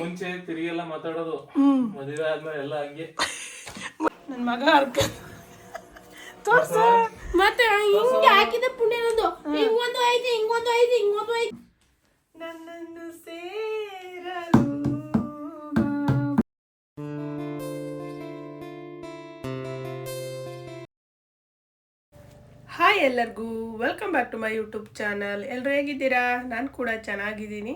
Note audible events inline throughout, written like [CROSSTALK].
ಮುಂಚೆ ತಿರುಗೆಲ್ಲ ಮಾತಾಡೋದು ಮದುವೆ ಆದ್ಮೇಲೆ ಎಲ್ಲ ಹಂಗೆ. ನನ್ನ ಮಗ ಅರ್ಕ. ತೋರ್ಸ. ಮತ್ತೆ ಹಿಂಗೆ ಹಾಕಿದ ಪುಣ್ಯನೊಂದು ಹಿಂಗೊಂದು ಐತೆ ಹಿಂಗೊಂದು ಐತೆ ಹಿಂಗೊಂದು ಐತೆ ನನ್ನನ್ನು ಸೇರಲು ಹಾಯ್ ಎಲ್ಲರಿಗೂ welcome back to my YouTube channel ಎಲ್ಲರೂ ಹೇಗಿದ್ದೀರಾ? ನಾನು ಕೂಡ ಚೆನ್ನಾಗಿದ್ದೀನಿ.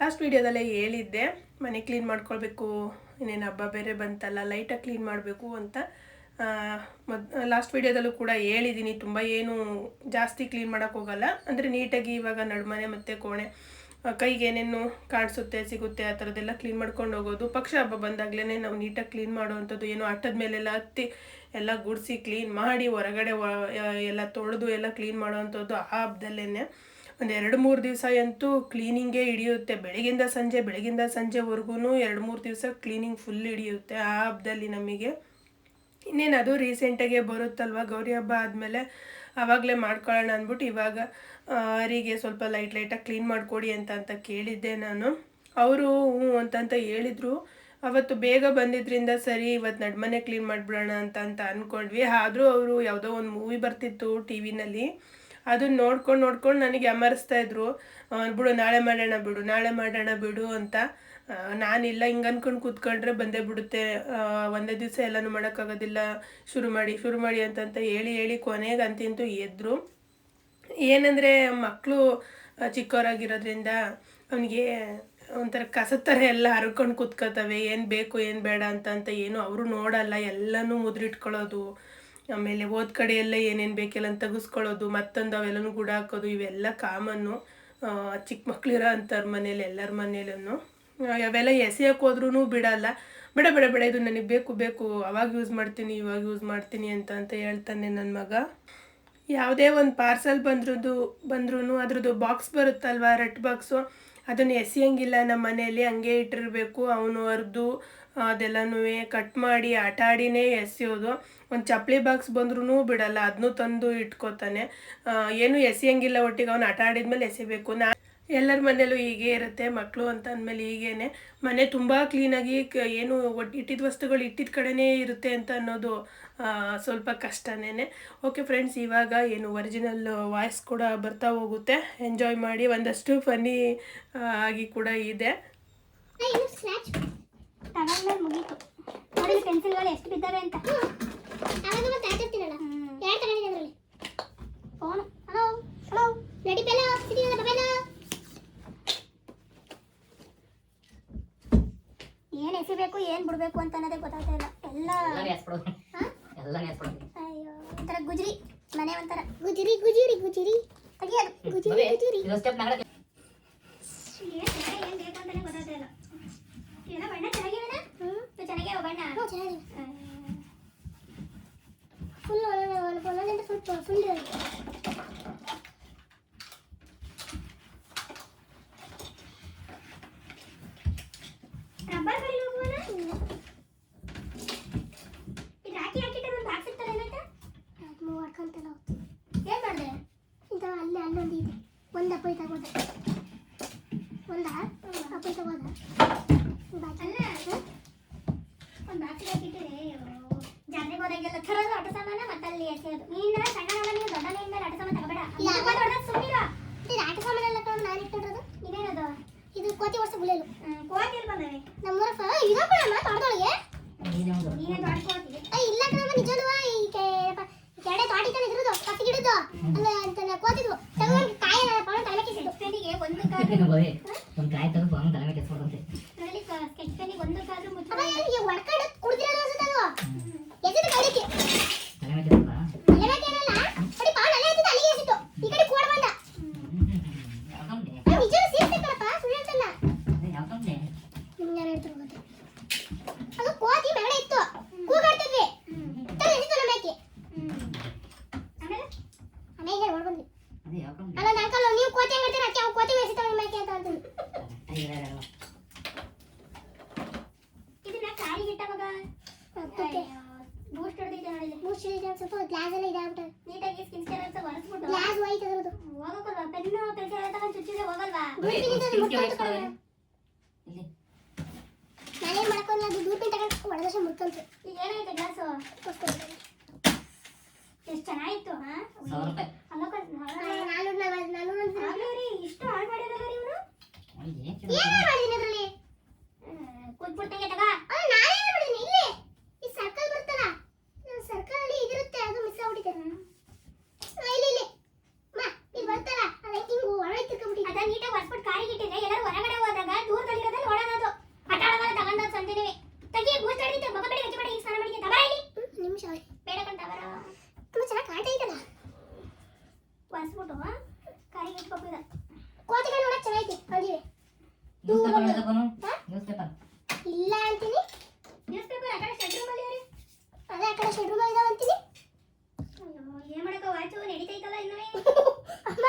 ಲಾಸ್ಟ್ ವೀಡಿಯೋದಲ್ಲೇ ಹೇಳಿದ್ದೆ, ಮನೆ ಕ್ಲೀನ್ ಮಾಡ್ಕೊಳ್ಬೇಕು, ಇನ್ನೇನು ಹಬ್ಬ ಬೇರೆ ಬಂತಲ್ಲ ಲೈಟಾಗಿ ಕ್ಲೀನ್ ಮಾಡಬೇಕು ಅಂತ. ಮದ್, ಲಾಸ್ಟ್ ವೀಡಿಯೋದಲ್ಲೂ ಕೂಡ ಹೇಳಿದ್ದೀನಿ ತುಂಬ ಏನು ಜಾಸ್ತಿ ಕ್ಲೀನ್ ಮಾಡೋಕ್ಕೋಗಲ್ಲ ಅಂದರೆ ನೀಟಾಗಿ ಇವಾಗ ನಡುಮನೆ ಮತ್ತು ಕೋಣೆ ಕೈಗೆ ಏನೇನು ಕಾಣಿಸುತ್ತೆ, ಸಿಗುತ್ತೆ, ಆ ಥರದ್ದೆಲ್ಲ ಕ್ಲೀನ್ ಮಾಡ್ಕೊಂಡು ಹೋಗೋದು. ಪಕ್ಷ ಹಬ್ಬ ಬಂದಾಗಲೇ ನಾವು ನೀಟಾಗಿ ಕ್ಲೀನ್ ಮಾಡುವಂಥದ್ದು, ಏನು ಅಟ್ಟದ ಮೇಲೆಲ್ಲ ಹತ್ತಿ ಎಲ್ಲ ಗುಡಿಸಿ ಕ್ಲೀನ್ ಮಾಡಿ, ಹೊರಗಡೆ ಎಲ್ಲ ತೊಳೆದು ಎಲ್ಲ ಕ್ಲೀನ್ ಮಾಡುವಂಥದ್ದು ಆ ಹಬ್ಬದಲ್ಲೇ ಒಂದು ಎರಡು ಮೂರು ದಿವಸ ಅಂತೂ ಕ್ಲೀನಿಂಗೇ ಹಿಡಿಯುತ್ತೆ. ಬೆಳಗಿಂದ ಸಂಜೆ ಬೆಳಗಿಂದ ಸಂಜೆವರೆಗೂ ಎರಡು ಮೂರು ದಿವಸ ಕ್ಲೀನಿಂಗ್ ಫುಲ್ ಹಿಡಿಯುತ್ತೆ ಆ ಹಬ್ಬದಲ್ಲಿ ನಮಗೆ. ಇನ್ನೇನು ಅದು ರೀಸೆಂಟಾಗೆ ಬರುತ್ತಲ್ವ? ಗೌರಿ ಹಬ್ಬ ಆದಮೇಲೆ ಆವಾಗಲೇ ಮಾಡ್ಕೊಳ್ಳೋಣ ಅಂದ್ಬಿಟ್ಟು ಇವಾಗ ಅವರಿಗೆ ಸ್ವಲ್ಪ ಲೈಟ್ ಲೈಟಾಗಿ ಕ್ಲೀನ್ ಮಾಡಿಕೊಡಿ ಅಂತ ಅಂತ ಕೇಳಿದ್ದೆ ನಾನು. ಅವರು ಹ್ಞೂ ಅಂತಂತ ಹೇಳಿದರು. ಅವತ್ತು ಬೇಗ ಬಂದಿದ್ದರಿಂದ ಸರಿ ಇವತ್ತು ನಡ್ಮನೆ ಕ್ಲೀನ್ ಮಾಡಿಬಿಡೋಣ ಅಂತ ಅಂತ ಅಂದ್ಕೊಂಡ್ವಿ ಆದರೂ ಅವರು ಯಾವುದೋ ಒಂದು ಮೂವಿ ಬರ್ತಿತ್ತು ಟಿ ವಿನಲ್ಲಿ ಅದನ್ನ ನೋಡ್ಕೊಂಡು ನೋಡ್ಕೊಂಡು ನನಗೆ ಅಮರಿಸ್ತಾ ಇದ್ರು. ಬಿಡು, ನಾಳೆ ಮಾಡೋಣ ಬಿಡು, ನಾಳೆ ಮಾಡೋಣ ಬಿಡು ಅಂತ. ನಾನಿಲ್ಲ ಹಿಂಗೆ ಅನ್ಕೊಂಡು ಕೂತ್ಕೊಂಡ್ರೆ ಬಂದೇ ಬಿಡುತ್ತೆ. ಒಂದೇ ದಿವಸ ಎಲ್ಲನೂ ಮಾಡೋಕ್ಕಾಗೋದಿಲ್ಲ. ಶುರು ಮಾಡಿ ಶುರು ಮಾಡಿ ಅಂತಂತ ಹೇಳಿ ಹೇಳಿ ಕೊನೆಗೆ ಅಂತಿಂತೂ ಎದ್ರು. ಏನಂದರೆ ಮಕ್ಕಳು ಚಿಕ್ಕವರಾಗಿರೋದ್ರಿಂದ ಅವನಿಗೆ ಒಂಥರ ಕಸದ ಥರ ಎಲ್ಲ ಹರ್ಕೊಂಡು ಕೂತ್ಕೋತವೆ. ಏನು ಬೇಕು, ಏನು ಬೇಡ ಅಂತ ಅಂತ ಏನು ಅವರು ನೋಡಲ್ಲ. ಎಲ್ಲನೂ ಮುದ್ರಿಟ್ಕೊಳ್ಳೋದು. ಆಮೇಲೆ ಓದ್ ಕಡೆ ಎಲ್ಲ ಏನೇನು ಬೇಕೆಲ್ಲ ತೆಗೆಸ್ಕೊಳ್ಳೋದು, ಮತ್ತೊಂದು ಅವೆಲ್ಲನೂ ಗುಡ ಹಾಕೋದು, ಇವೆಲ್ಲ ಕಾಮನ್ನು ಚಿಕ್ಕ ಮಕ್ಕಳಿರೋ ಅಂಥವ್ರ ಮನೇಲಿ, ಎಲ್ಲರ ಮನೇಲೂ ಅವೆಲ್ಲ ಎಸೆಯಕ್ಕೆ ಹೋದ್ರೂ ಬಿಡಲ್ಲ ಬೇಡ ಬೇಡ ಬೇಡ, ಇದು ನನಗೆ ಬೇಕು ಬೇಕು, ಅವಾಗ ಯೂಸ್ ಮಾಡ್ತೀನಿ, ಇವಾಗ ಯೂಸ್ ಮಾಡ್ತೀನಿ ಅಂತ ಅಂತ ಹೇಳ್ತಾನೆ ನನ್ನ ಮಗ. ಯಾವುದೇ ಒಂದು ಪಾರ್ಸಲ್ ಬಂದ್ರದ್ದು ಬಂದ್ರೂ ಅದ್ರದ್ದು ಬಾಕ್ಸ್ ಬರುತ್ತಲ್ವ ರೆಡ್ ಬಾಕ್ಸು ಅದನ್ನು ಎಸೆಯಂಗಿಲ್ಲ ನಮ್ಮ ಮನೆಯಲ್ಲಿ ಹಂಗೆ ಇಟ್ಟಿರಬೇಕು, ಅವನು ಅರ್ದು ಅದೆಲ್ಲನೂ ಕಟ್ ಮಾಡಿ ಆಟ ಆಡಿನೇ ಎಸೆಯೋದು. ಒಂದು ಚಪ್ಪಲಿ ಬಾಕ್ಸ್ ಬಂದ್ರೂ ಬಿಡಲ್ಲ ಅದನ್ನೂ ತಂದು ಇಟ್ಕೋತಾನೆ. ಏನು ಎಸೆಯಂಗಿಲ್ಲ ಒಟ್ಟಿಗೆ, ಅವನು ಆಟ ಆಡಿದ್ಮೇಲೆ ಎಸೆಯಬೇಕು ನಾ ಎಲ್ಲರ ಮನೇಲೂ ಹೀಗೆ ಇರುತ್ತೆ ಮಕ್ಕಳು ಅಂತ ಅಂದಮೇಲೆ ಹೀಗೇನೆ. ಮನೆ ತುಂಬ ಕ್ಲೀನಾಗಿ ಏನು ಒಟ್ಟು ಇಟ್ಟಿದ್ದ ವಸ್ತುಗಳು ಇಟ್ಟಿದ್ದ ಕಡೆನೇ ಇರುತ್ತೆ ಅಂತ ಅನ್ನೋದು ಸ್ವಲ್ಪ ಕಷ್ಟನೇ ಓಕೆ ಫ್ರೆಂಡ್ಸ್ ಇವಾಗ ಏನು ಒರಿಜಿನಲ್ ವಾಯ್ಸ್ ಕೂಡ ಬರ್ತಾ ಹೋಗುತ್ತೆ. ಎಂಜಾಯ್ ಮಾಡಿ, ಒಂದಷ್ಟು ಫನ್ನಿ ಆಗಿ ಕೂಡ ಇದೆ. ತಗೊಂಡ್ಮೇಲೆ ಮುಗೀತು. ನೋಡಿ ಪೆನ್ಸಿಲ್ಗಳು ಎಷ್ಟು ಬಿದ್ದಾವೆ ಅಂತ? ಅವಾಗ ಮತ್ತೆ ಆಟಾಡ್ತೀನಲ್ಲ ಯಾರು ತಗೊಂಡಿದೆ ಅದರಲ್ಲಿ. ಫೋನ್. ಹಲೋ? ಹಲೋ? ರೆಡಿ ಬೆಲ್ಲ ಸಿಟಿನಲ್ಲ ಬಬೆಲ್ಲ ಏನು ಎಸಿಬೇಕು ಏನು ಬಿಡಬೇಕು ಅಂತ ಅನ್ನೋದೇ ಗೊತ್ತಾಗ್ತಾ ಇಲ್ಲ. ಎಲ್ಲ ಅಯ್ಯೋ ಒಂಥರ ಗುಜರಿ. ಮನೆ ಒಂಥರ. ಗುಜರಿ ಗುಜರಿ ಗುಜರಿ. ಗುಜರಿ ಗುಜರಿ ಇದು ಸ್ಟೆಪ್ ನಾಗಡೆ ಏನು ಏನು ಬೇಕು ಅಂತಾನೆ ಗೊತ್ತಾಗ್ತಾ ಇಲ್ಲ ಏನೋ ಬಣ್ಣ ಚೆನ್ನಾಗಿವೆನ ಹ್ಞೂ ಚೆನ್ನಾಗೇ ಬಣ್ಣ ಹ್ಞೂ ಚೆನ್ನಾಗಿದೆ ಫುಲ್ ಒಂದೊಂದು ಫುಲ್ ಫುಲ್ ರಬ್ಬರ್ ಕೈ ಹೋಗುವನ ಇದು ಹಾಕಿ ಹಾಕಿಟ್ಟು ಒಂದು ಬಾಕ್ಸ್ ಇರ್ತಾರೆ ಏನಾಯ್ತಾ ಅದು ಮೂವ್ ಹಾಕೊಂತಲ್ಲ ಏನು ಮಾಡಿದೆ ಇದು ಅಲ್ಲೇ ಅಲ್ಲೊಂದು ಇದೆ ಒಂದು ಅಪ್ಪ ತಗೋದ ಒಂದ ಅಪ್ಪ ತಗೋದ ಅಲ್ಲ ಒಂದು ಬಾಕ್ಸ್ ಹಾಕಿಟ್ಟಿದೆ ಜಾತ್ರೆಗೆ ಹೋದಾಗೆಲ್ಲ ಥರದ ಆಟ ಸಾಮಾನ ಮತ್ತೆ ಅಲ್ಲಿ ಎಸೆಯೋದು ನೀನು ಸಣ್ಣ ನೀವು ದೊಡ್ಡ ಮೇಲೆ ಆಟ ಸಾಮಾನು ತಗೋಬೇಡ ಸುಮ್ಮನಿರ ಇದು ಆಟ ಸಾಮಾನೆಲ್ಲ ತಗೊಂಡು ನಾನು ಇಟ್ಟಿರೋದು ಇದೇನದು ಇದು ಕೋತಿ ವರ್ಷ ಗುಳೆಲು ಕೋತಿ ಎಲ್ಲಿ ಬಂದವೆ ನಮ್ಮೂರ ಫ ಇದೋ ಕಣಮ್ಮ ತೋಟದೊಳಗೆ ನೀನೇ ದೊಡ್ಡ ಕೋತಿ ಅಯ್ಯ ಇಲ್ಲ ಕಣಮ್ಮ ನಿಜವೂ ಈ ಕೆಡೆ ತೋಟಿ ತಾನೆ ಇದ್ರದು ಕಸಿ ಗಿಡದು ಅಲ್ಲ ಅಂತ ಕೋತಿದ್ವು ತಗೊಂಡು ಕಾಯಿ ಪವನ್ ತಲೆ ಕೆಸಿದ್ದು ಪೆನ್ನಿಗೆ ಒಂದು ಕಾಲು ಬರೀ ಒಂದು ಕಾಯಿ ತೆಗೆದು ಅವನು ತಲೆ ಮೇಲೆ ಪೆನ್ನಿಗೆ ಒಂದು ಕಾಲು ಮುಚ್ಚ ಅಯ್ಯ ಒಡ್ಕೊಂಡು ಕುಡಿದಿರೋದು ಅನ್ಸುತ್ತೆ ಅದು ಎಸಿದ ಕೈಲಿಕ್ಕೆ ತಲೆ ಮೇಲೆ ಕೆಸ್ಬಿಡ ತಲೆ ಮೇಲೆ ಏನಲ್ಲ ನೋಡಿ ಪವನ್ ಅಲ್ಲೇ ಎಸಿದ್ದು ಅಲ್ಲಿಗೆ ಎಸಿತು ಈ ಕಡೆ ಕೋಡ್ ಬಂದ ಯಾಕಂದ್ರೆ ಅದು ನಿಜವೂ ಸೀರ್ತೆ ಕಣಪ್ಪ ಸುಳ್ಳು ಹೇಳ್ತಲ್ಲ ಯಾಕಂದ್ರೆ ನಿಮ್ಗೆ ಯಾರು ಹೇಳ್ತಾರೆ ಗೊತ್ತಾ? ಅದು ಕೋತಿ ಮೆಗಡೆ ಇತ್ತು ಕೂಗಾಡ್ತಿದ್ವಿ ತಲೆ ಎಸಿತು ನಮ್ಮ ಮೇಕೆ ಆಮೇಲೆ ಆಮೇಲೆ ಹೊಡ್ ಬಂದ್ವಿ ಅದೇ ಯಾಕಂದ್ರೆ ಅಲ್ಲ ಅಂಕಲ್ ನೀವು ಕೋತಿ ಹೆಂಗ್ ಅದಕ್ಕೆ ಅವು ಕೋತಿ ಎಸಿತಾವೆ ನಿಮ್ಮ ಮೇಕೆ ಅಂತ ಅಂತೀನಿ ಇದನ್ನ ಕಾರಿಗೆ ಇಟ್ಟ ಮಗ ಬೂಸ್ಟ್ ಹೊಡೆದಿದ್ದೆ ನೋಡಿ ಬೂಸ್ಟ್ ಹೊಡೆದಿದ್ದೆ ಸ್ವಲ್ಪ ಗ್ಲಾಸ್ ಎಲ್ಲ ಇದಾಗ್ಬಿಟ್ಟು ನೀಟಾಗಿ ಸ್ಕಿನ್ ಕೇರ್ ಅಂತ ಒರೆಸ್ಬಿಟ್ಟು. ಗ್ಲಾಸ್ ವೈಟ್ ಅದರದು ಹೋಗಕ್ಕಲ್ವಾ ಪೆನ್ನು ಪೆನ್ಸಿಲ್ ಎಲ್ಲ ತಗೊಂಡು ಚುಚ್ಚಿದ್ರೆ ಹೋಗಲ್ವಾ? ಇಲ್ಲಿ. ನಾನೇನ್ ಮಾಡ್ಕೊಂಡು ಅದು ದೂರಬೀನ್ ತಗೊಂಡು ಒಳದಶ ಮುಟ್ಕೊಂತು ಈಗ ಏನಾಯ್ತು ಗ್ಲಾಸು ಎಷ್ಟು ಚೆನ್ನಾಗಿತ್ತು ಹಾ? ಸಾವಿರ ರೂಪಾಯಿ ನಾನು ನಾನು ನಾನು ಇಷ್ಟು ಹಾಳು ಮಾಡಿರಲ್ಲ ಇವರು ಅವ್ನಿಗೆ ಏನ್ ಏನ್ ಮಾಡಿದೀನಿ ಅದ್ರಲ್ಲಿ ಕೂತ್ಬಿಟ್ಟಂಗೆ ತಗ ನಾನೇನ್ ಮಾಡಿದೀನಿ ಇಲ್ಲಿ ಈ ಸರ್ಕಲ್ ಬರ್ತಲ್ಲ ಸರ್ಕಲ್ ಅಲ್ಲಿ ಇದಿರುತ್ತೆ ಅದು ಮಿಸ್ ಆಗ್ಬಿಟ್ಟಿದೆ ಆ, ಇಲ್ಲಿ ಇಲ್ಲಿ ಮಾ ಇಲ್ಲಿ ಬರ್ತಲ್ಲ ಅದಕ್ಕೆ ಹಿಂಗ್ ಒಳಗೆ ತಿರ್ಕೊಂಡ್ಬಿಟ್ಟಿದೆ ಅದ ನೀಟಾಗಿ ಬರ್ಸ್ಬಿಟ್ಟು ಕಾರಿಗೆ ಇಟ್ಟಿದ್ರೆ ಎಲ್ಲರೂ ಹೊರಗಡೆ ಹೋದಾಗ ದೂರದಲ್ಲಿರೋದಲ್ಲಿ ಓಡೋದು ಆಟ ಆಡೋದಲ್ಲ ತಗೊಂಡು ಸಂತಿದೀವಿ ತಗಿ ಬೂಸ್ಟ್ ಹಿಡಿದಿತ್ತು ಮಗ ಬೇಡ ಹೆಚ್ಚು ಬೇಡ ಈಗ ಸ್ನಾನ ಮಾಡಿ ತಬರ ಇಲ್ಲಿ ನಿಮಿಷ ಬೇಡ ಕಣ್ ತಬರ ತುಂಬ ಚೆನ್ನಾಗಿ ಕಾಣ್ತಾ ಇದಲ್ಲ ಬರ್ಸ್ಬಿಟ್ಟು ಕಾರಿಗೆ ಇಟ್ಬೇಕು ಈಗ ಕೋತಿಗಳು ನೋಡಕ್ ಚೆನ್ನಾಗೈತಿ ಅಲ್ಲಿವೆ ನ್ಯೂಸ್ ಪೇಪರ್ ಹಿಡ್ದಪ್ಪನು ನ್ಯೂಸ್ ಪೇಪರ್ ಇಲ್ಲ ಅಂತೀನಿ ನ್ಯೂಸ್ ಪೇಪರ್ ಆ ಕಡೆ ಶೆಡ್ ರೂಮ್ ಅಲ್ಲಿ ಅವ್ರೆ ಅದೇ ಆ ಕಡೆ ಶೆಡ್ ರೂಮ್ ಅಲ್ಲಿ ಇದಾವ ಅಂತೀನಿ ಅಯ್ಯೋ ಏನ್ ಮಾಡಕ ವಾಚು ನಡೀತೈತಲ್ಲ ಇನ್ನೂ ಅಮ್ಮ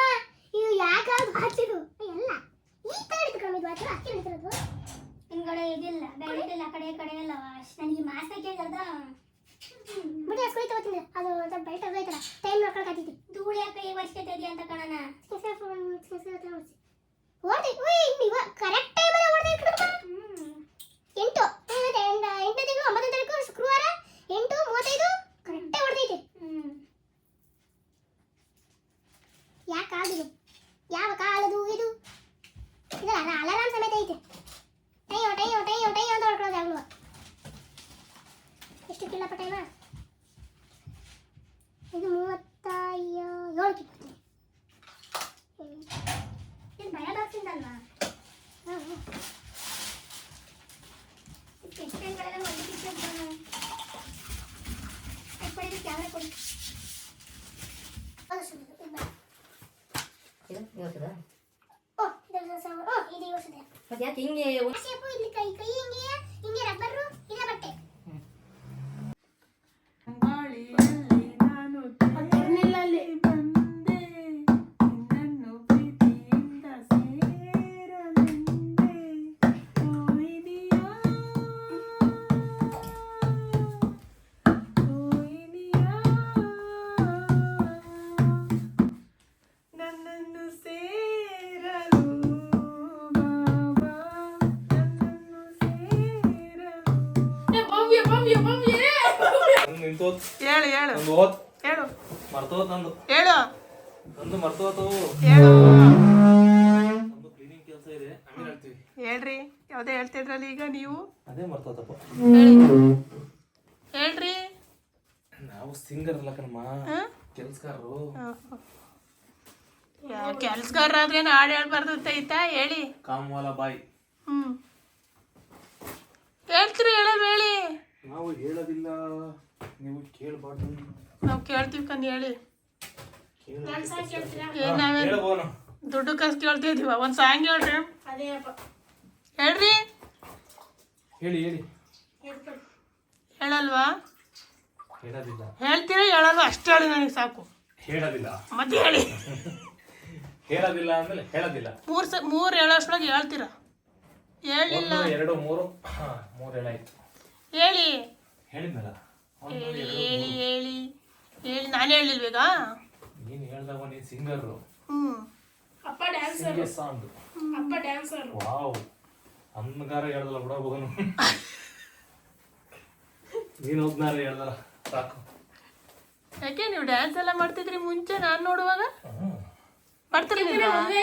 ಇದು ಯಾಕೆ ವಾಚ್ ಇದು ಎಲ್ಲ ಈ ತರ ಇಟ್ಕೊಂಡಿದ್ದು ವಾಚ್ ಅಕ್ಕಿ ಹಿಡಿತಿರೋದು ಹಿಂಗಡೆ ಇದಿಲ್ಲ ಇಲ್ಲ ಆ ಕಡೆ ಈ ಕಡೆ ಎಲ್ಲ ನನಗೆ ಮಾಸ್ಕ್ ಹಾಕಿದ ಬಿಡಿ ಅಸ್ಕೊಳಿ ತಗೋತೀನಿ ಅದು ಒಂದು ಬೆಲ್ಟ್ ಅದೈತಲ್ಲ ಟೈಮ್ ನೋಡ್ಕೊಳಕತ್ತಿದ್ದೆ ಧೂಳು ಯಾಕೆ ಈ ವರ್ಷ ಇದೆಯಾ ಅಂತ ಕಾಣೋಣ ಓದಿ ಉಯ್ ನೀವ ಕರೆಕ್ಟ್ ಟೈಮಲ್ಲಿ ಓಡ್ತಾ ಇಟ್ಕೊಳಪ್ಪ ಎಂಟು ಎಂಟನೇ ತಿಂಗಳು ಒಂಬತ್ತನೇ ತಾರೀಕು ಶುಕ್ರವಾರ ಎಂಟು ಮೂವತ್ತೈದು ಕರೆಕ್ಟಾಗಿ ಹೊಡೆದೈತೆ ಯಾಕೆ ಆಗಿದು ಯಾವ ಕಾಲದು ಇದು? ಇದು ಅಲಾರಾಮ್ ಸಮೇತ ಐತೆ. ಟೈಯೋ ಟೈಯೋ ಟೈಯೋ ಟೈಯೋ ಅಂತ ಹೊಡ್ಕೊಳ್ಳೋದು ಯಾವಾಗಲೂ ಎಷ್ಟು ಕಿಲೋ ಟೈಮ ಇದು ಮೂವತ್ತ ಏಳು ಕಿತ್ತು ಇದು ಬಯೋಡಾಕ್ಸಿಂದಲ್ವಾ ಹಾಂ ಹಾಂ. ಎಕ್ಸ್ಟೆಂಡ್ಗಳೆಲ್ಲ ಒಂದು ಪಿಕ್ಚರ್ ಕೊಡಿ ಕ್ಯಾಮ್ರಾ ಕೊಡಿ. ಇದು ಓ ಇದು ಯೋಸಿದೆ ಮತ್ತೆ ಯಾಕೆ ಹಿಂಗೆ ಹೇಳು ಹೇಳು. ಹೋತ್. ಹೇಳು. ಮರ್ತೋತ್ ನಂದು. ಹೇಳು. ನಂದು ಮರ್ತೋತು ಹೇಳು. ನಮ್ದು ಕ್ಲೀನಿಂಗ್ ಕೆಲಸ ಇದೆ. ಆಮೇಲೆ ಹೇಳ್ತೀವಿ. ಹೇಳ್ರಿ ಯಾವ್ದೇ ಹೇಳ್ತಿದ್ರಲ್ಲ ಈಗ ನೀವು? ಅದೇ ಮರ್ತೋತಪ್ಪ ಹೇಳಿ. ಹೇಳ್ರಿ. ನಾವು ಸಿಂಗರ್ ಅಲ್ಲ ಕಣಮ್ಮ. ಕೆಲ್ಸಗಾರರು. ಕೆಲ್ಸಗಾರ ಆದ್ರೆ ಹಾಡು ಹೇಳ್ಬಾರ್ದು ಅಂತ ಐತಾ ಹೇಳಿ. ಕಾಮವಾಲ ಬಾಯ್. ಹ್ಮ್. ಹೇಳ್ತೀರಿ ಹೇಳೋದು ಹೇಳಿ. ನಾವು ಹೇಳೋದಿಲ್ಲ. ನೀವು ಕೇಳಬಾರ್ದು. ನಾವು ಕೇಳ್ತೀವಿ ಕಂದು ಹೇಳಿ. ಏನ್ ಹಾ, ನಾವೇನ್ ಹೇಳಬೋನು ದುಡ್ಡು ಕಾಸು ಕೇಳ್ತಿದೀವ ಒಂದು ಸಾಂಗ್ ಹೇಳ್ರಿ. ಅದೇ ಅಪ್ಪ. ಹೇಳ್ರಿ. ಹೇಳಿ ಹೇಳಿ. ಹೇಳಲ್ವಾ? ಹೇಳೋದಿಲ್ಲ. ಹೇಳ್ತೀರಾ ಹೇಳಲ್ವಾ? ಅಷ್ಟೇ ಹೇಳಿ ನನಗೆ ಸಾಕು. ಹೇಳೋದಿಲ್ಲ. ಮತ್ತೆ ಹೇಳಿ. ಹೇಳೋದಿಲ್ಲ ಅಂದ್ರೆ ಹೇಳೋದಿಲ್ಲ. ಮೂರ್ ಸ ಮೂರ್ ಹೇಳೋಷ್ಟ್ರೊಳಗೆ ಹೇಳ್ತೀರಾ? ಹೇಳಿಲ್ಲ. ಒಂದು ಎರಡು ಮೂರು. ಮೂರು ಹೇಳಾಯ್ತು. ಹೇಳಿ. ಹೇಳಿದ್ನಲ್ಲ. ಹೇಳಿ ಹೇಳಿ ಹೇಳಿ ಹೇಳಿ. ನಾನೇ ಹೇಳಿಲ್ವೇಗ? ನೀನು ಹೇಳ್ದಾಗ ನೀನು ಸಿಂಗರು. ಹ್ಮ್. ಅಪ್ಪ ಡ್ಯಾನ್ಸರ್ ಸಿಂಗೆ ಅಪ್ಪ ಡ್ಯಾನ್ಸರ್ ವಾವ್. ಅನ್ನಗಾರ ಹೇಳ್ದಲ್ಲ ಬಿಡ ಹೋಗನು ನೀನು ಹೋಗ್ನಾರ ಹೇಳ್ದಲ್ಲ ಸಾಕು. ಯಾಕೆ ನೀವು ಡ್ಯಾನ್ಸ್ ಎಲ್ಲ ಮಾಡ್ತಿದ್ರಿ ಮುಂಚೆ ನಾನು ನೋಡುವಾಗ? ಮಾಡ್ತಿರ್ಲಿಲ್ಲ ಮದುವೆ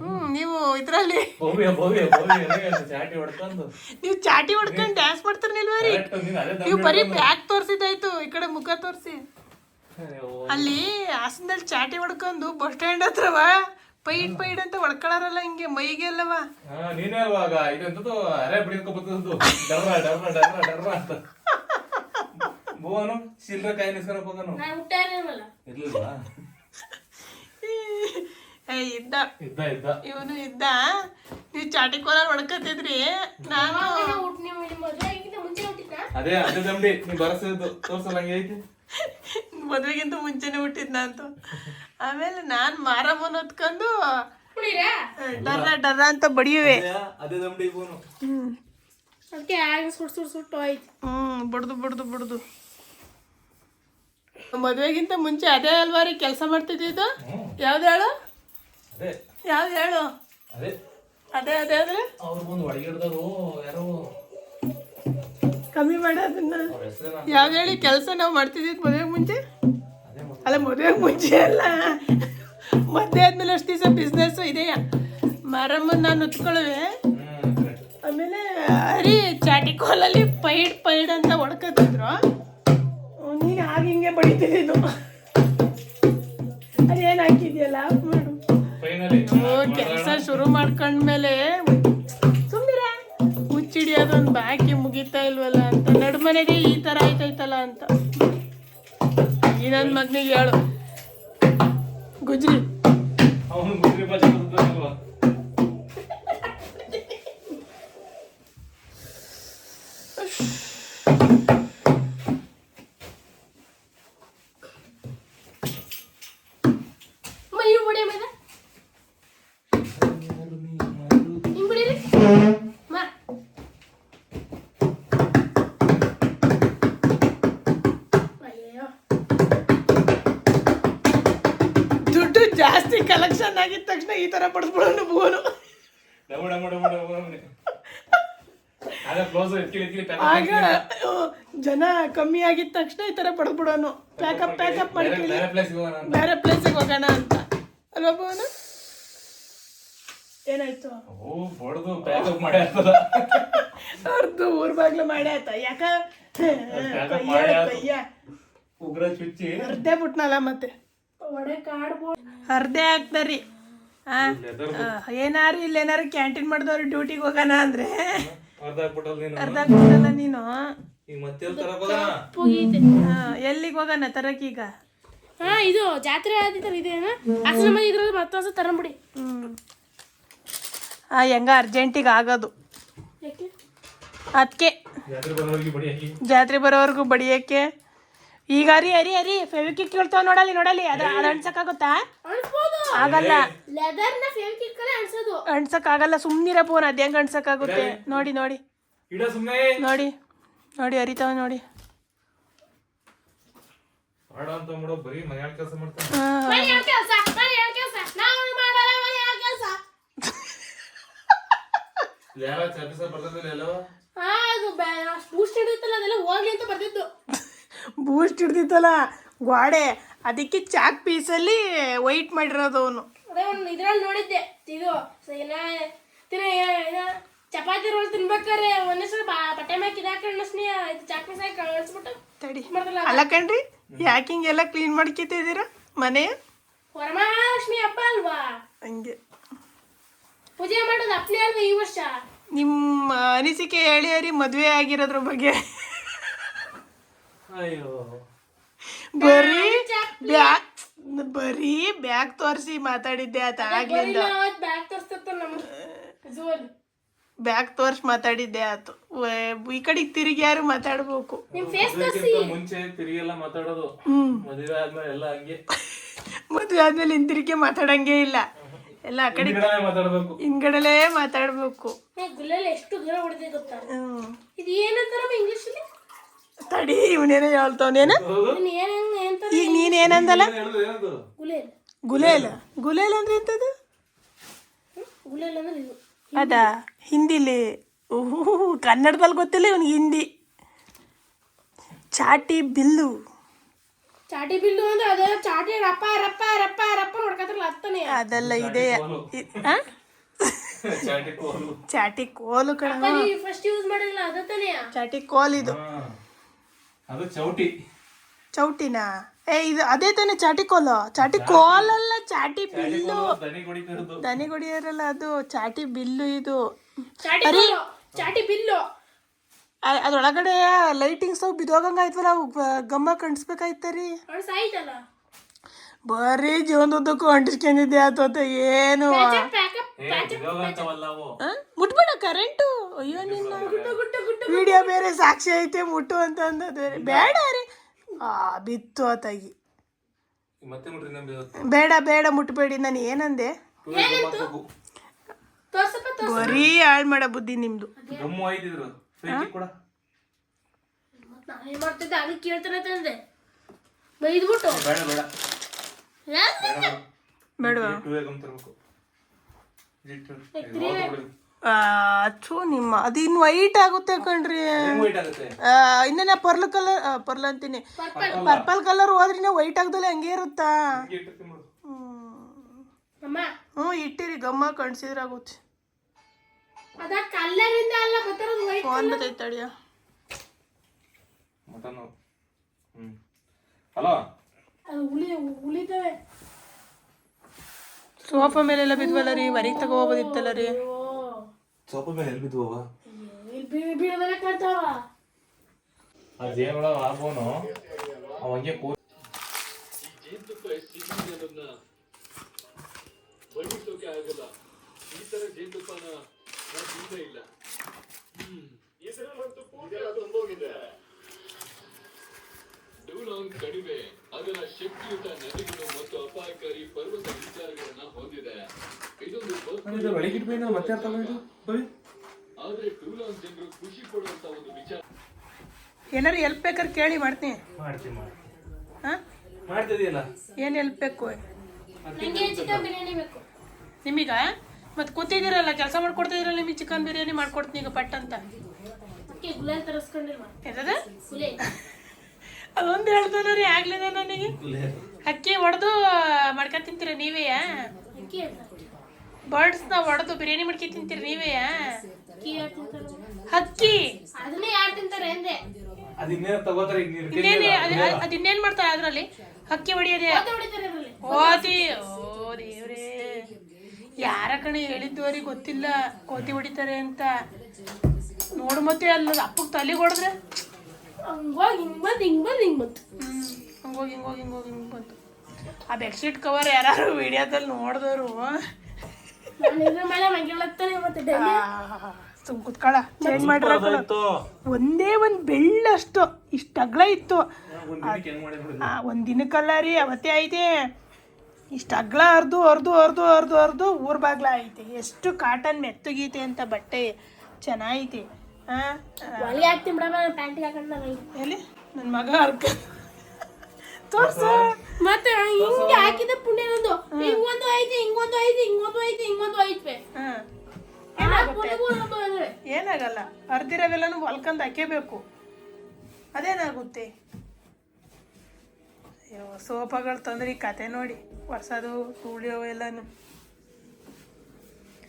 ಹ್ಮ್ ನೀವು ಇದ್ರಲ್ಲಿ ಭವ್ಯ ಭವ್ಯ ಭವ್ಯ ಚಾಟಿ ಹೊಡ್ಕೊಂಡು. ನೀವು ಚಾಟಿ ಹೊಡ್ಕೊಂಡು ಡ್ಯಾನ್ಸ್ ಮಾಡ್ತಿರ್ಲಿಲ್ವ ರೀ ಕರೆಕ್ಟ್ ನೀನು ಅದೇ ನೀವು ಬರೀ ಹಿಡ್ಕೊಂಡು- ಬ್ಯಾಕ್ ತೋರ್ಸಿದ್ದಾಯ್ತು ಈ ಕಡೆ ಮುಖ ತೋರಿಸಿ. ಅಯ್ಯೋ. ಅಲ್ಲಿ ಹಾಸನದಲ್ಲಿ ಚಾಟಿ ಹೊಡ್ಕೊಂಡು ಬಸ್ ಸ್ಟ್ಯಾಂಡ್ ಹತ್ರವ ಪೈಡ್ ಪೈಡ್ ಅಂತ ಹೊಡ್ಕೊಳಾರಲ್ಲ ಹಿಂಗೆ ಮೈಗೆಲ್ಲವ ಹಾ, ನೀನೇ ಅಲ್ವಾಗ ಇದಂತದ್ದು ಅರೆ ಬಿಡಿದ್ಕೊ ಬರ್ತದ್ದು ಡರ್ರ ಡರ್ರ ಡರ್ರ ಡರ್ರ ಅಂತ. ಭುವನು ಚಿಲ್ರೆ ಕಾಯಿ ನಿಸ್ಕೊಳಕ್ ಹೋಗನು. ನಾನು ಇರ್ಲಿಲ್ವಾ? ಏ ಇದ್ದ. ಇದ್ದ ಇದ್ದ. ಇವನು ಇದ್ದ. ನೀವು ಚಾಟಿ ಕೋಲ ಹೊಡ್ಕತಿದ್ರಿ ನಾನು ಅದೇ ಅದೇ ದಮ್ಡಿ ನೀ ಬರಸಿದ್ದು. ತೋರ್ಸಲ್ಲ ಹಂಗೆ ಐತಿ? [LAUGHS] ಮದ್ವೆಗಿಂತ ಮುಂಚೆನೆ ಹುಟ್ಟಿದ್ನ ಅಂತ. ಆಮೇಲೆ ನಾನ್ ಮಾರಮ್ಮನ ಹೊತ್ಕೊಂಡು ಡರ್ರ ಡರ್ರ ಅಂತ ಬಡಿಯುವೆ. ಅದೇ ದಮ್ಡಿ ಹ್ಮ್. ಅದಕ್ಕೆ ಆಗ ಸುಟ್ಟು ಸುಟ್ಟು ಸುಟ್ಟು ಹೋಯ್ತು. ಹ್ಮ್ ಬಡ್ದು ಬಡ್ದು ಬಡ್ದು. ಮದ್ವೆಗಿಂತ ಮುಂಚೆ ಅದೇ ಅಲ್ವಾರಿ ಕೆಲಸ ಮಾಡ್ತಿದ್ದಿದ್ದು? ಯಾವ್ದು ಹೇಳು? ಹೇಳು? ಅದೇ. ಅದೇ ಅದೇ ಅದೇ? ಅವ್ರು ಬಂದು ಒಳಗಿಡ್ದವರು ಯಾರೋ. ಕಮ್ಮಿ ಮಾಡ ಅದನ್ನ. ಹೇಳಿ ಕೆಲಸ ನಾವು ಮಾಡ್ತಿದ್ವಿ ಮದುವೆಗೆ ಮುಂಚೆ? ಅಲ್ಲ ಮದುವೆಗೆ ಮುಂಚೆ ಅಲ್ಲ. ಮದುವೆ ಆದ್ಮೇಲೆ ಅಷ್ಟು ದಿವಸ ಬಿಸ್ನೆಸ್ ಇದೆಯಾ? ಮರಮ್ಮನ್ನ ನಾನು ಉತ್ಕೊಳ್ಳುವೆ ಆಮೇಲೆ ಅರಿ ಚಾಟಿ ಕೋಲಲ್ಲಿ ಪೈಡ್ ಪೈಡ್ ಅಂತ ಹೊಡ್ಕೊತಿದ್ರು ನೀನು ಹಾಗೆ ಹಿಂಗೆ ಬಡಿತಿದ್ದು ಅದೇನು ಹಾಕಿದ್ಯಲ್ಲ? ಕೆಲಸ ಶುರು ಮಾಡ್ಕೊಂಡ್ಮೇಲೆ ಸುಮ್ಮನೆ ಮುಚ್ಚಿಡಿಯೋದೊಂದು ಬಾಕಿ ಮುಗಿತಾ ಇಲ್ವಲ್ಲ ಅಂತ. ನಡುಮನೆಗೆ ಈ ಥರ ಆಯ್ತೈತಲ್ಲ ಅಂತ. ಈ ನನ್ನ ಮಗನಿಗೆ ಹೇಳು. ಗುಜ್ರಿ. ಅವನು ಈ ತರ ಪಡಿಸ್ಬಿಡೋಣ ಡಮ ಡಮ ಡಮ ಡಮ ಪ್ಯಾಕ್ ಆಗ ಜನ ಕಮ್ಮಿ ಆಗಿದ ತಕ್ಷಣ ಈ ತರ ಪಡೆದ್ಬಿಡೋನು. ಪ್ಯಾಕಪ್ ಪ್ಯಾಕಪ್ ಮಾಡ್ಕೊಳ್ಳಿ ಬೇರೆ ಪ್ಲೇಸ್ ಹೋಗೋಣ ಅಂತ. ಬೇರೆ ಪ್ಲೇಸಿಗೆ ಹೋಗೋಣ ಅಂತ. ಅಲ್ವಾ ಬೋನು ಏನಾಯ್ತು? ಓ ಬಡ್ದು ಪ್ಯಾಕಪ್ ಮಾಡಿ ಆಗ್ತದ ಅವ್ರದ್ದು ಊರ್ ಬಾಗ್ಲು ಮಾಡಿ ಆಯ್ತ. ಯಾಕ? ಅರ್ಧೆ ಬಿಟ್ನಲ್ಲ ಮತ್ತೆ? ಅರ್ಧೆ ಹಾಕ್ತಾರಿ ಏನಾರು ಇಲ್ಲಿ ಏನಾರು ಕ್ಯಾಂಟೀನ್ ಮಾಡಿದವ್ರು ಡ್ಯೂಟಿಗೆ ಹೋಗೋಣ ಅಂದ್ರೆ. ಅರ್ಧ ಕೊಟ್ಟಲ್ಲ ನೀನು. ಎಲ್ಲಿಗೆ ಹೋಗೋಣ ತರಕೀಗ ಹಾ ಇದು ಜಾತ್ರೆ ಆದಿತ್ತರ ಇದೇನ ಅಷ್ಟು ನಮ್ಮ ಇದ್ರಲ್ಲಿ ಮತ್ತೊಂದು ತರಂಬಿಡಿ ಆ ಹೆಂಗ ಅರ್ಜೆಂಟಿಗೆ ಆಗೋದು. ಅದಕ್ಕೆ ಜಾತ್ರೆ ಬರೋವರೆಗೂ ಬಡಿಯಕ್ಕೆ. ಈಗ ಅರಿ ಅರಿ ಅರಿ ಫೆವಿಕ್ವಿಕ್ ಕೇಳ್ತಾವ ನೋಡಲಿ ನೋಡಲಿ ಅದ ಅದ ಅಣ್ಸಕ್ಕಾಗುತ್ತಾ ಆಗಲ್ಲ. ಕಲೆ ಅನ್ಸೋದು. ಅಣ್ಸಕ್ಕಾಗಲ್ಲ ಸುಮ್ಮನಿರ ಫೋನ್ ಅದ್ ಹೆಂಗ್ ಅಣ್ಸಕ್ಕಾಗುತ್ತೆ ನೋಡಿ ನೋಡಿ. ಇಡ ಸುಮ್ಮನೆ ನೋಡಿ ನೋಡಿ ಅರಿತಾವ ನೋಡಿ. ಮಾಡ ಅಂತ ಮಾಡೋ ಬರೀ ಮನ್ಯಾಳ ಕೆಲಸ ಮಾಡ್ತಾನೆ. ಹಾ, ಮನೆ ಕೆಲಸ ಮನೆ ಕೆಲಸ. ನಾವು ಮಾಡಲ್ಲ ಮನೆ ಕೆಲಸ. ಯಾರ ಚಾಪಿಸ ಬರ್ತದಿಲ್ಲ ಎಲ್ಲವ ಹಾ ಅದು ಬೂಸ್ಟ್ ಹಿಡಿದಿತ್ತಲ್ಲ ಅದೆಲ್ಲ ಹೋಗ್ಲಿ ಅಂತ ಬರ್ತಿದ್ದು ಬೂಸ್ಟ್ [LAUGHS] ಹಿಡ್ದಿತ್ತಲ್ಲ ಗ್ವಾಡೆ. ಅದಕ್ಕೆ ಚಾಕ್ ಪೀಸಲ್ಲಿ ವೈಟ್ ಮಾಡಿರೋದು ಅವನು. ಅದೇ ಒಂದು ಇದ್ರಲ್ಲಿ ನೋಡಿದ್ದೆ. ಇದು ಚಪಾತಿ ರೋಲ್ ತಿನ್ಬೇಕಾರೆ ಒಂದೇಸಲ ಬಾ ಬಟ್ಟೆ ಮ್ಯಾಕ್ ಇದಾಕ ಸ್ನೇಹ. ಇದು ಪೀಸ್ ಹಾಕಿ ಕಳಿಸ್ಬಿಟ್ಟು ತಡಿ. ಅಲ್ಲ ಕಣ್ರಿ ಯಾಕೆ ಹಿಂಗೆಲ್ಲ ಕ್ಲೀನ್ ಮಾಡ್ಕಿತಿದ್ದೀರ? ಮನೆ ವರಮಹಾಲಕ್ಷ್ಮಿ ಹಬ್ಬ ಅಲ್ವಾ? ಹಂಗೆ. ಪೂಜೆ ಮಾಡೋದು ಅಪ್ಲೇ ಅಲ್ವಾ ಈ ವರ್ಷ? ನಿಮ್ಮ ಅನಿಸಿಕೆ ಹೇಳಿ ಹೇಳಿ ಮದುವೆ ಆಗಿರೋದ್ರ ಬಗ್ಗೆ. ಅಯ್ಯೋ. ಬರೀ ಬ್ಯಾಗ್ ಬರೀ ಬ್ಯಾಗ್ ತೋರಿಸಿ ಮಾತಾಡಿದ್ದೆ ಆತ ಆಗ್ಲಿಂದ. ಬ್ಯಾಗ್ ತೋರ್ಸ್ ನಮ್ಮ ಝೂಲ್ ಬ್ಯಾಗ್ ತೋರ್ಸಿ ಮಾತಾಡಿದ್ದೆ ಆತು. ಈ ಕಡೆಗೆ ತಿರುಗಿ ಯಾರು ಮಾತಾಡ್ಬೇಕು? ಮುಂಚೆ ತಿರುಗೆಲ್ಲ ಮಾತಾಡೋದು. ಹ್ಮ್. ಮದುವೆ ಆದ್ಮೇಲೆ ಎಲ್ಲ ಹಂಗೆ. ಮದುವೆ ಆದ್ಮೇಲೆ ಹಿಂತಿರುಗಿ ಮಾತಾಡಂಗೆ ಇಲ್ಲ. ಎಲ್ಲ ಆ ಕಡೆ ಹಿಂದ್ಗಡೆ ಮಾತಾಡ್ಬೇಕು. ಹಿಂಗಡಲೇ ಮಾತಾಡ್ಬೇಕು. ಎಷ್ಟು ದೂರ ಹೊಡೆದೆ ಗೊತ್ತಾ? ಹ್ಮ್. ಇದು ಏನಂತಾರ ಇಂಗ್ಲಿಷ್ ಅಲ್ಲಿ? ತಡಿ ಇವನೇನೋ ಹೇಳ್ತಾವನೇನ ಈಗ ನೀನೇನಂದಲ್ಲ ಏನ್ ಹೇಳುದು ಏನದು ಗುಲೇಲ್. ಗುಲೇಲ್. ಅಂದ್ರೆ ಗುಲೇಲ್ ಅದ? ಹಿಂದಿಲಿ. ಓಹೋ ಕನ್ನಡದಲ್ಲಿ ಗೊತ್ತಿಲ್ಲ ಇವನಿಗೆ ಹಿಂದಿ. ಚಾಟಿ ಬಿಲ್ಲು. ಚಾಟಿ ಬಿಲ್ಲು ಅಂದ್ರೆ ಅದೇ ಚಾಟಿ ರಪ್ಪ ರಪ್ಪ ರಪ್ಪ ರಪ್ಪ ನೋಡ್ಕತ್ರಲ್ಲ ಅತ್ತನೇ ಅದೆಲ್ಲ ಇದೆ. ಚಾಟಿ ಕೋಲು. ಚಾಟಿ ಕೋಲು ಕಣ. ಫಸ್ಟ್ ಯೂಸ್ ಮಾಡಿಲ್ಲ ಅದ ತಾನೇ ಚಾಟಿ ಕೋಲ್ ಇದು. ಅದು ಚೌಟಿ. ಚೌಟಿನಾ? ಏ ಇದು ಅದೇ ತಾನೇ ಚಾಟಿ ಕೋಲು. ಚಾಟಿ ಕೋಲಲ್ಲ ಚಾಟಿ ಚಾಟಿ ಬಿಲ್ಲು. ದನಿ ಗುಡಿಯರಲ್ಲ ಹೊಡಿಯೋರಲ್ಲ ಅದು ಚಾಟಿ ಬಿಲ್ಲು ಇದು. ಚಾಟಿ ಬಿಲ್ಲು ಚಾಟಿ ಬಿಲ್ಲು. ಅ- ಅದ್ರೊಳಗಡೆ ಲೈಟಿಂಗ್ಸ್ ಅವು ಬಿದ್ದೋಗಂಗ ಆಯ್ತಲ್ಲ ಅವು ಗಮ್ಮ ಕಣ್ಸ್ಬೇಕಾಯ್ತರಿ ಬರೀ ಜೀವನದುದ್ದಕ್ಕೂ ಅಂಟಿಸ್ಕೊಂಡಿದ್ದೆ ಆತೋತ ಏನು? ಕರೆಂಟು? ಅಯ್ಯೋ ನಿನ್ನ ವಿಡಿಯೋ ಬೇರೆ ಸಾಕ್ಷಿ ಐತೆ ಮುಟ್ಟು ಅಂತ ಅಂದದ್ದು ಬೇರೆ. ಬೇಡ ರೀ. ಆ ಬಿತ್ತು ಆತಾಗಿ ತಾಯಿ. ಬೇಡ ಬೇಡ ಮುಟ್ಬೇಡಿ. ನಾನು ಏನಂದೆ? ಬರೀ ಹಾಳು ಮಾಡ ಬುದ್ಧಿ ನಿಮ್ದು. ಬೇಡವಾ? ಅಚ್ಚು ನಿಮ್ಮ ಅದು ಇನ್ನು ವೈಟ್ ಆಗುತ್ತೆ ಕಣ್ರಿ. ಇನ್ನೇನ ಪರ್ಲ್ ಕಲರ್ ಪರ್ಲ್ ಅಂತೀನಿ. ಪರ್ಪಲ್ ಕಲರ್ ಹೋದ್ರಿನ ವೈಟ್ ಆಗದಲ್ಲ ಹಂಗೆ ಇರುತ್ತಾ? ಹ್ಞೂ ಇಟ್ಟಿರಿ ಗಮ್ಮ ಕಣ್ಸಿದ್ರ ಆಗುತ್ತೆ ಫೋನ್ ತಡಿಯ ಹಲೋ? ಸೋಫಾ ಮೇಲೆಲ್ಲ ಬಿದ್ವಲ್ಲ ರೀ ಹೊರಗೆ ತಗೋಬೋದಿತ್ತಲ್ಲ ರೀ. ಸೋಪ ಮೇಲೆ ಎಲ್ಲಿ ಬಿದ್ದುವ ಇಲ್ಲಿ ಬೀಳ ಬೀಳದಲ್ಲ ಆ ಆಗೋನು ಅವ ಹಂಗೆ ಕೂ ಡೂಲಾಂಗ್ ಕಡಿಮೆ ಅದರ ಶಕ್ತಿಯುತ ನದಿಗಳು ಮತ್ತು ಅಪಾಯಕಾರಿ ಪರ್ವತ ವಿಚಾರಗಳನ್ನ ಹೊಂದಿದೆ ಇದೊಂದು ಬ- ಬೆಳಗ್ಗೆ ಇಟ್ಬಿಟ್ಟು ಮತ್ತೆ ಅರ್ಥ ಆಗೋಯ್ತು ಬರೀ ಏನಾರು ಎಲ್ಪ್ ಬೇಕಾದ್ರೆ ಕೇಳಿ ಮಾಡ್ತೀನಿ. ಮಾಡ್ತೀನಿ ಹಾಂ ಮಾಡ್ತಿದೀಯಲ್ಲ ಏನು ಎಲ್ಪ್ ಬೇಕು? ನಂಗೆ ಚಿಕನ್ ಬಿರಿಯಾನಿ ಬೇಕು. ನಿಮಗ? ಮತ್ತೆ ಕೂತಿದ್ದೀರಲ್ಲ ಕೆಲಸ ಮಾಡ್ಕೊಡ್ತಿದಿರಲ್ಲ ನಿಮಗೆ ಚಿಕನ್ ಬಿರಿಯಾನಿ ಮಾಡ್ಕೊಡ್ತೀನಿ ಈಗ ಪಟ್ ಅಂತ. [LAUGHS] ಅದೊಂದು ಹೇಳ್ತಾನ ರೀ ಆಗ್ಲಿಲ್ಲ ನನಗೆ. ಅಕ್ಕಿ ಹೊಡೆದು ಮಾಡ್ಕೊಂಡ್ ತಿಂತೀರ ನೀವೇ? ಬರ್ಡ್ಸ್ನ ಹೊಡೆದು ಬಿರಿಯಾನಿ ಮಾಡ್ಕೊಂಡು ತಿಂತೀರಿ ನೀವೇ ಹಕ್ಕಿ. ಅದನ್ನೇನ್ ಅದನ್ನೇ ಯಾರು ತಿಂತಾರೆ ಅಂದೆ ಇನ್ನೇನು ಮಾಡ್ತಾರೆ ಅದ್ರಲ್ಲಿ? ಹಕ್ಕಿ ಹೊಡಿಯೋದೆ? ಓದಿ ಓ ದೇವ್ರೇ. ಯಾರ ಕಣೆ ಹೇಳಿದ್ದು ಅವ್ರಿಗೆ ಗೊತ್ತಿಲ್ಲ. ಕೋತಿ ಹೊಡಿತಾರೆ ಅಂತ. ನೋಡು ಮತ್ತೆ ಅಲ್ಲ ಅಪ್ಪಗೆ ತಲೆಗೆ ಹೊಡೆದ್ರೆ? ಹಂಗೋಗಿ ಹಿಂಗ್ ಬಂದು ಹಿಂಗೆ ಬಂದು ಹಿಂಗೆ ಬಂತು ಹಂಗೋಗಿ ಹಿಂಗೋಗಿ ಹಿಂಗೋಗಿ ಹಿಂಗೆ ಬಂತು. ಆ ಬೆಡ್ಶೀಟ್ ಕವರ್ ಯಾರು [LAUGHS] ವಿಡಿಯೋದಲ್ಲಿ ನೋಡಿದವರು ಸುಮ್ ಕುತ್ಕಳ ಚೇಂಜ್ ಮಾಡ್ರ ಒಂದೇ ಒಂದು ಬೆಳ್ಳಷ್ಟು ಇಷ್ಟು ಅಗ್ಲ ಇತ್ತು. ಒಂದ್ ದಿನಕ್ಕಲ್ಲ ರೀ ಅವತ್ತೇ ಐತೆ. ಇಷ್ಟು ಅಗ್ಲ ಅರ್ದು ಅರ್ದು ಅರ್ದು ಅರ್ದು ಹರ್ದು ಊರ್ ಬಾಗ್ಲ ಐತೆ. ಎಷ್ಟು ಕಾಟನ್ ಮೆತ್ತಗೈತೆ ಅಂತ ಬಟ್ಟೆ ಚೆನ್ನಾಗೈತಿ. ಎಲ್ಲಿ? ನನ್ನ ಮಗ ಅರ್ಕ ತೋರ್ಸ. ಮತ್ತೆ ಹಿಂಗೆ ಹಾಕಿದ ಪುಣ್ಯ ಒಂದು ಹಿಂಗೊಂದು ಐತಿ ಹಿಂಗೊಂದು ಐತಿ ಹಿಂಗೊಂದು ಐತ್ವೆ ಹಾ ಹಾಕ್ಬೋದು ಒಂದೊಂದು ಅಂದ್ರೆ ಏನಾಗಲ್ಲ. ಅರ್ಧಿರವೆಲ್ಲ ಹೊಲ್ಕಂದು ಹಾಕೇಬೇಕು ಅದೇನಾಗುತ್ತೆ? ಅಯ್ಯೋ ಸೋಫಾಗಳು ತಂದ್ರೆ ಈ ಕತೆ ನೋಡಿ. ಒರೆಸೋದು ತುಳಿಯೋ ಎಲ್ಲನೂ.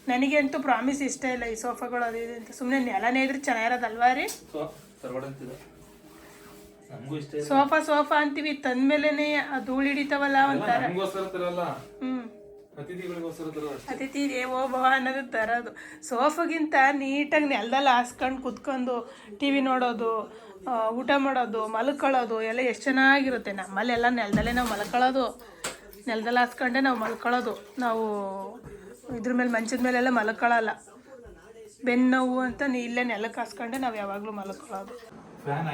ನನಗೆ ಅಂತೂ ಪ್ರಾಮಿಸ್ ಇಷ್ಟ ಇಲ್ಲ ಈ ಸೋಫಾಗಳು ಅದು ಇದು ಅಂತ. ಸುಮ್ಮನೆ ನೆಲನೇ ಇದ್ರೆ ಚೆನ್ನಾಗಿರೋದಲ್ವಾ ರೀ? ಸೊ ತರಬೇಡ ಅಂತಿದ್ದ ನಮಗೂ ಇಷ್ಟ ಸೋಫಾ ಸೋಫಾ ಅಂತೀವಿ. ತಂದ್ಮೇಲೆನೆ ಆ ಧೂಳು ಹಿಡಿತಾವಲ್ಲ ಒಂಥರ. ನಮಗೋಸ್ಕರ ಅತಿಥಿ ದೇವೋ ಭವ ಅನ್ನೋದು ತರೋದು. ಸೋಫಾಗಿಂತ ನೀಟಾಗಿ ನೆಲದಲ್ಲಿ ಹಾಸ್ಕೊಂಡು ಕುತ್ಕೊಂಡು ಟಿ ವಿ ನೋಡೋದು ಊಟ ಮಾಡೋದು ಮಲ್ಕೊಳ್ಳೋದು ಎಲ್ಲ ಎಷ್ಟು ಚೆನ್ನಾಗಿರುತ್ತೆ. ನಮ್ಮಲ್ಲೆಲ್ಲ ನೆಲದಲ್ಲೇ ನಾವು ಮಲ್ಕೊಳ್ಳೋದು. ನೆಲದಲ್ಲಿ ಹಾಸ್ಕೊಂಡೆ ನಾವು ಮಲ್ಕೊಳ್ಳೋದು. ನಾವು ಇದ್ರ ಮೇಲೆ ಮಂಚದ ಮೇಲೆಲ್ಲ ಮಲ್ಕೊಳ್ಳಲ್ಲ. ಬೆನ್ನೋವು ನೋವು ಅಂತ ನೀ ಇಲ್ಲೇ ನೆಲಕ್ಕೆ ಹಾಸ್ಕೊಂಡೆ ನಾವು ಯಾವಾಗಲೂ ಮಲ್ಕೊಳ್ಳೋದು. ಫ್ಯಾನ್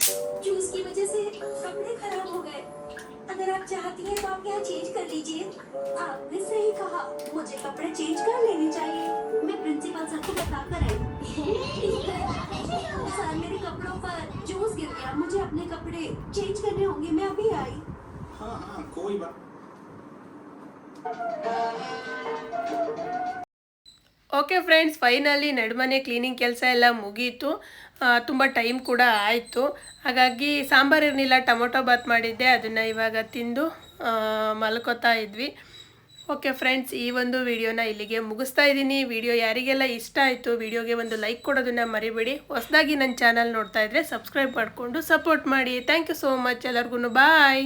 जूस की वजह से कपड़े खराब हो गए। अगर आप चाहती हैं तो आप यहाँ चेंज कर लीजिए? आपने सही कहा। मुझे कपड़े चेंज कर लेने चाहिए। मैं प्रिंसिपल सर को बता कर आई सर, मेरे कपड़ों पर जूस गिर गया। मुझे अपने कपड़े चेंज करने होंगे। मैं अभी आई। हाँ हाँ कोई बात ಓಕೆ ಫ್ರೆಂಡ್ಸ್ ಫೈನಲಿ ನಡುಮನೆ ಕ್ಲೀನಿಂಗ್ ಕೆಲಸ ಎಲ್ಲ ಮುಗೀತು. ತುಂಬ ಟೈಮ್ ಕೂಡ ಆಯಿತು. ಹಾಗಾಗಿ ಸಾಂಬಾರು ಇರಲಿಲ್ಲ, ಟೊಮೊಟೊ ಬಾತ್ ಮಾಡಿದ್ದೆ, ಅದನ್ನು ಇವಾಗ ತಿಂದು ಮಲ್ಕೋತಾ ಇದ್ವಿ. ಓಕೆ ಫ್ರೆಂಡ್ಸ್ ಈ ಒಂದು ವಿಡಿಯೋನ ಇಲ್ಲಿಗೆ ಮುಗಿಸ್ತಾ ಇದ್ದೀನಿ. ವಿಡಿಯೋ ಯಾರಿಗೆಲ್ಲ ಇಷ್ಟ ಆಯಿತು, ವಿಡಿಯೋಗೆ ಒಂದು ಲೈಕ್ ಕೊಡೋದನ್ನು ಮರಿಬೇಡಿ. ಹೊಸದಾಗಿ ನನ್ನ ಚಾನಲ್ ನೋಡ್ತಾ ಇದ್ದರೆ ಸಬ್ಸ್ಕ್ರೈಬ್ ಮಾಡಿಕೊಂಡು ಸಪೋರ್ಟ್ ಮಾಡಿ. ಥ್ಯಾಂಕ್ ಯು ಸೋ ಮಚ್ ಎಲ್ಲರಿಗೂ ಬಾಯ್